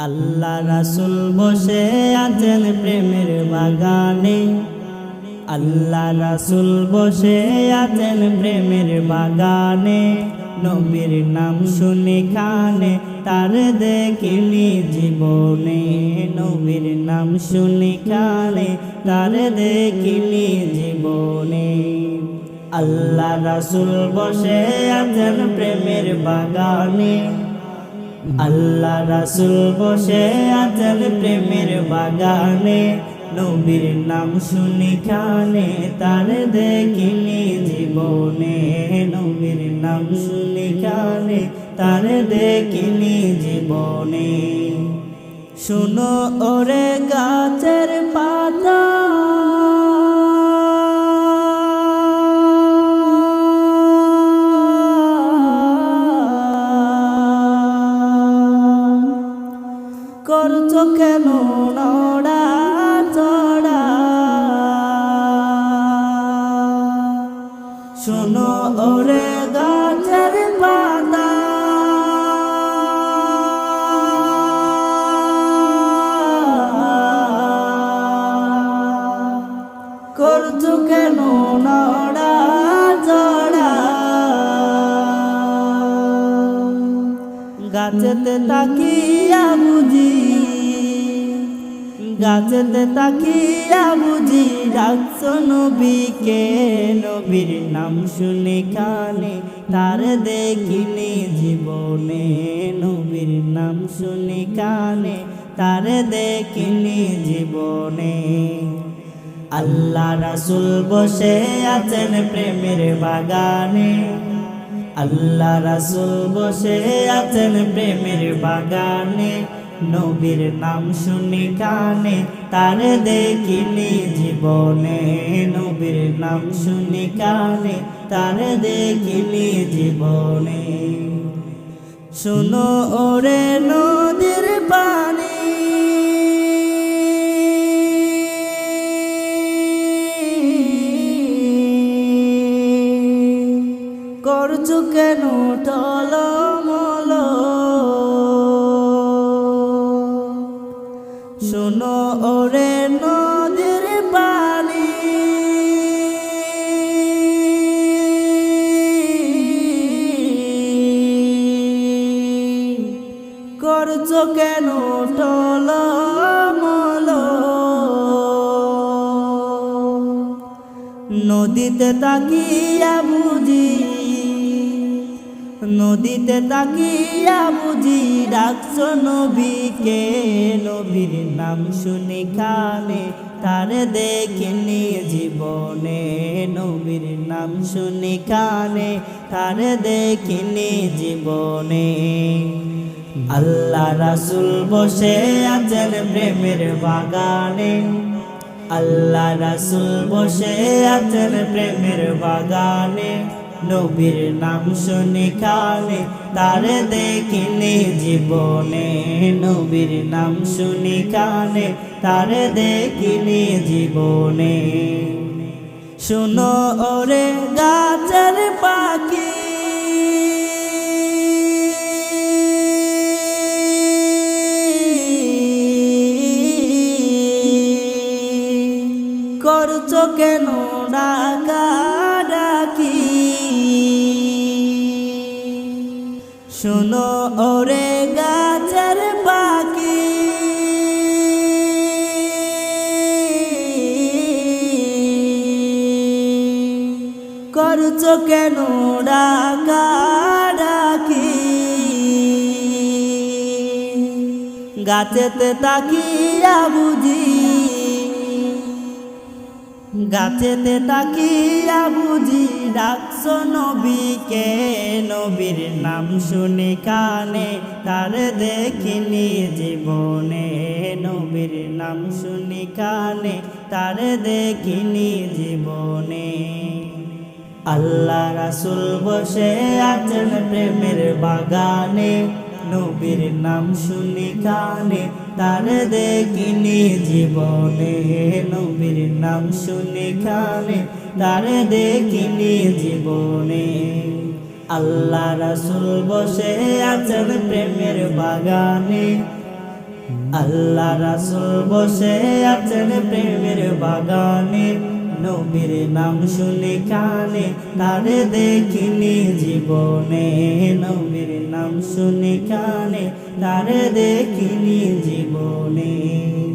আল্লাহ রাসুল বসে আছেন প্রেমের বাগানে। আল্লাহ রাসুল বসে আছেন প্রেমের বাগানে। নবীর নাম শুনে কানে, তার দেখিনি জীবনে। নবীর নাম শুনে কানে, তার দেখিনি জীবনে। আল্লাহ রাসুল বসে আছেন প্রেমের বাগানে। আল্লাহ রাসুল বসে আছেন প্রেমের বাগানে, নবীর নাম শুনি কানে, তার দেখিনি জীবনে। নবীর নাম শুনি কানে, তার দেখিনি জীবনে। শুনো ওরে গাছের পাতা করছ কেন নড়া চড়া? শোনো ওরে গাছের পাতা। করছ কেন নড়া চড়া? গাছেতে তাকিয়া গাছেতে তাকিয়া বুঝি ডাকছ নবীকে নবীর নাম শুনে কানে? তার দেখিনি জীবনে নবীর নাম শুনে কানে। তার দেখিনি জীবনে আল্লাহ রাসুল বসে আছেন প্রেমের বাগানে। আল্লাহ রাসুল বসে আছেন প্রেমের বাগানে। নবীর নাম শুনি কানে, তার দেখিনি জীবনে। নবীর নাম শুনি কানে, তার দেখিনি জীবনে। শুনো ওরে নদীর পানি। করছ কেন টলমল শোনো ওরে নদীর পানি। করছ কেন টলমল নদীতে তাকিয়া বুঝি নদীতে তাকিয়া বুঝি ডাকছ নবীকে। নবীর নাম শুনি কানে, তার দেখিনি জীবনে। নবীর নাম শুনি কানে, তার দেখিনি জীবনে। আল্লাহ রাসুল বসে আছেন প্রেমের বাগানে। আল্লাহ রাসুল বসে আছেন প্রেমের বাগানে। নবীর নাম শুনি কানে তার দেখিনি জীবনে। নবীর নাম শুনি কানে তার দেখিনি জীবনে। শুনো ওরে গাছের পাখি। করছ কেন ডাকি? শুনো ওরে গাছের পাখি। করছ কেন ডাকা গাছেতে তাকিয়া বুঝি গাছেতে তাকিয়া বুঝি ডাকছ নবীকে। নবীর নাম শুনি কানে, তার দেখিনি জীবনে। নবীর নাম শুনি কানে, তার দেখিনি জীবনে। আল্লাহ রাসুল বসে আছেন প্রেমের বাগানে। নবীর নাম শুনি কানে তার দেখিনি জীবনে। নবীর নাম শুনি কানে তার দেখিনি জীবনে। আল্লাহ রাসুল বসে আছেন প্রেমের বাগানে। আল্লাহ রাসুল বসে আছেন প্রেমের বাগানে। নবীর নাম শুনি কানে তারে দেখিনি জীবনে। নবীর নাম শুনি কানে তারে দেখিনি জীবনে।